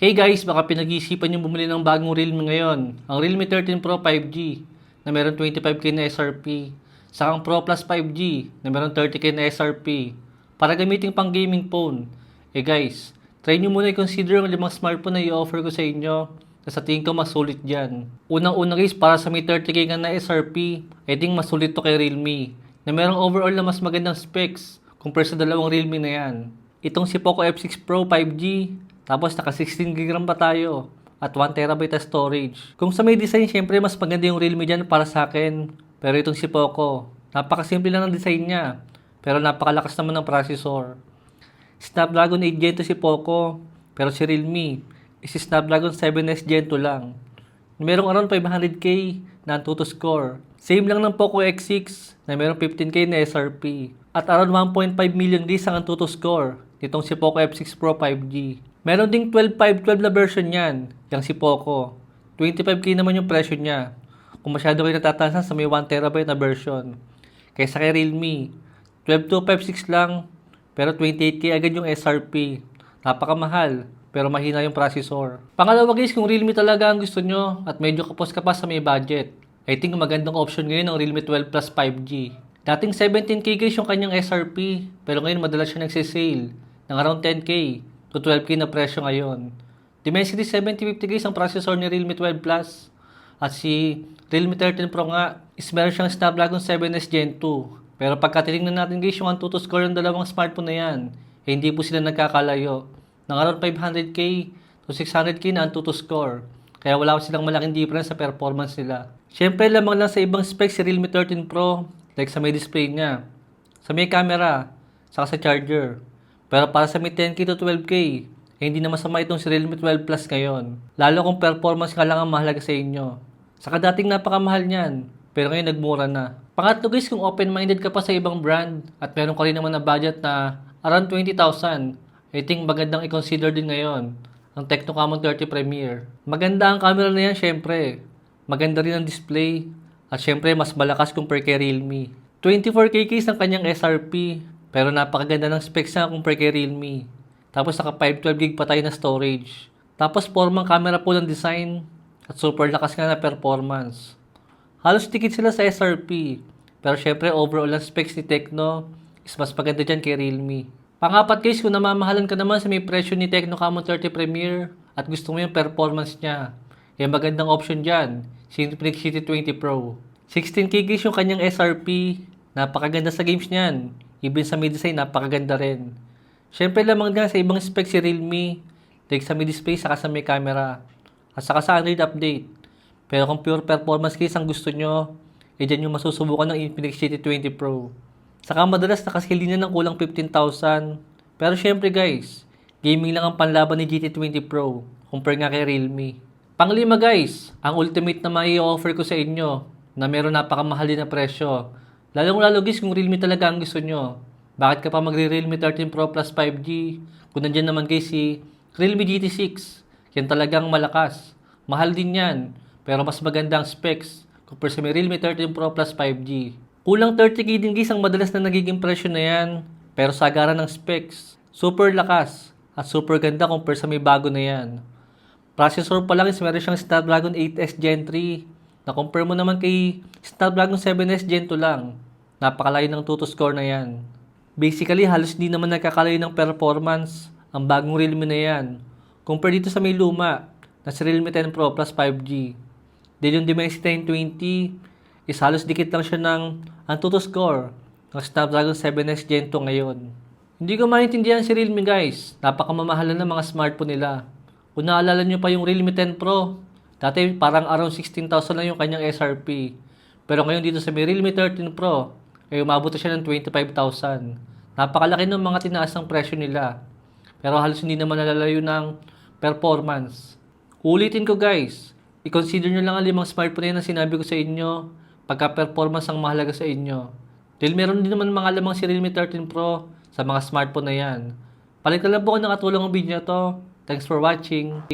Hey guys, baka pinag-iisipan yung bumili ng bagong Realme ngayon. Ang Realme 13 Pro 5G na meron 25k na SRP. Saka ang Pro Plus 5G na meron 30k na SRP. Para gamitin pang gaming phone. Eh guys, try nyo muna i-consider ang limang smartphone na i-offer ko sa inyo na sa tingin ko mas sulit dyan. Unang-una guys, para sa may 30k nga na SRP, I think mas sulit to kay Realme. Na merong overall na mas magandang specs compare sa dalawang Realme na yan. Itong si Poco F6 Pro 5G, tapos naka 16 GB RAM pa tayo at 1TB na storage. Kung sa may design, syempre mas maganda yung Realme dyan para sa akin. Pero itong si Poco, napakasimple lang ng design niya. Pero napakalakas naman ng processor. Snapdragon 8 Gen 2 si Poco, pero si Realme is Snapdragon 7S Gen 2 lang. Merong around 500k na Antutu score. Same lang ng Poco X6 na merong 15k na SRP. At around 1.5 million days ang Antutu score nitong si Poco F6 Pro 5G. Meron ding 12.512 na version niyan, yung si Poco. 25k naman yung presyo niya. Kung masyado kayo natatansan sa may 1TB na version. Kaysa kay Realme, 12256 lang, pero 28k agad yung SRP. Napakamahal, pero mahina yung processor. Pangalawa guys, kung Realme talaga ang gusto nyo at medyo kapos ka pa sa may budget, I think magandang option ngayon ang Realme 12 Plus 5G. Dating 17k guys yung kanyang SRP, pero ngayon madalas siya nagsisale ng around 10k to 12k na presyo ngayon. Dimensity 7050 guys ang processor ni Realme 12 Plus. At si Realme 13 Pro nga is meron siyang Snapdragon 7S Gen 2. Pero pagka tinignan natin guys yung Antutu score ng dalawang smartphone na yan, eh, hindi po sila nagkakalayo. Ng around 500k to 600k na Antutu score. Kaya wala ko silang malaking difference sa performance nila. Siyempre lamang lang sa ibang specs si Realme 13 Pro, like sa may display niya, sa may camera, saka sa charger. Pero para sa may 10k to 12k, eh, hindi na masama itong si Realme 12 Plus ngayon. Lalo kung performance ka lang ang mahalaga sa inyo. Saka dating napakamahal niyan, pero ngayon nagmura na. Pangatlo guys, kung open-minded ka pa sa ibang brand at meron ka rin naman na budget na around 20,000, I think magandang i-consider din ngayon ang Tecno Camon 30 Premier. Maganda ang camera na yan syempre. Maganda rin ang display. At syempre mas malakas compare kay Realme. 24k case ang kanyang SRP. Pero napakaganda ng specs niya compare kay Realme. Tapos naka 512GB pa tayo na storage. Tapos formang camera po ng design. At super lakas nga na performance. Halos tikit sila sa SRP. Pero syempre overall ang specs ni Tecno is mas maganda dyan kay Realme. Pangapat guys, kung namamahalan ka naman sa may presyo ni Tecno Camon 30 Premier at gusto mo yung performance niya, eh magandang option dyan, Infinix City 20 Pro. 16k guys yung kanyang SRP, napakaganda sa games niyan. Even sa mid-design, napakaganda rin. Siyempre lamang nga sa ibang specs si Realme, like sa mid-display saka sa may camera, at saka sa Android update. Pero kung pure performance case ang gusto nyo, eh dyan yung masusubukan ng Infinix City 20 Pro. Saka madalas nakascale din yan ng kulang 15,000. Pero syempre guys, gaming lang ang panlaban ni GT20 Pro compare nga kay Realme. Panglima guys, ang ultimate na mai offer ko sa inyo na meron napakamahal din na presyo. Lalong lalo guys kung Realme talaga ang gusto nyo. Bakit ka pa magre-Realme 13 Pro Plus 5G? Kung nandyan naman guys si Realme GT6. Yan talagang malakas. Mahal din yan. Pero mas maganda ang specs compare sa may Realme 13 Pro Plus 5G. Kulang 30k din guys ang madalas na nagiging presyo na yan. Pero sagara ng specs. Super lakas at super ganda compare sa may bago na yan. Processor pa lang is meron siyang Snapdragon 8S Gen 3. Na compare mo naman kay Snapdragon 7S Gen 2 lang. Napakalayo ng Tutu score na yan. Basically, halos di naman nagkakalayo ng performance ang bagong Realme na yan. Compare dito sa may luma na si Realme 10 Pro Plus 5G. Then yung Dimensity 920 is halos dikit lang siya ng Antutu score ng Snapdragon 7S Gen 2 ngayon. Hindi ko maintindihan si Realme guys. Napakamamahalan ng mga smartphone nila. Kung naalala nyo pa yung Realme 10 Pro, dati parang around 16,000 lang yung kanyang SRP. Pero ngayon dito sa Realme 13 Pro, ay umabot na siya ng 25,000. Napakalaki ng mga tinaas ng presyo nila. Pero halos hindi naman nalalayo ng performance. Ulitin ko guys, i-consider nyo lang ang limang smartphone na sinabi ko sa inyo pagka performance ang mahalaga sa inyo. Dahil meron din naman mga lamang si Realme 13 Pro sa mga smartphone na yan. Palit na lang po ako nakatulong ang video to. Thanks for watching.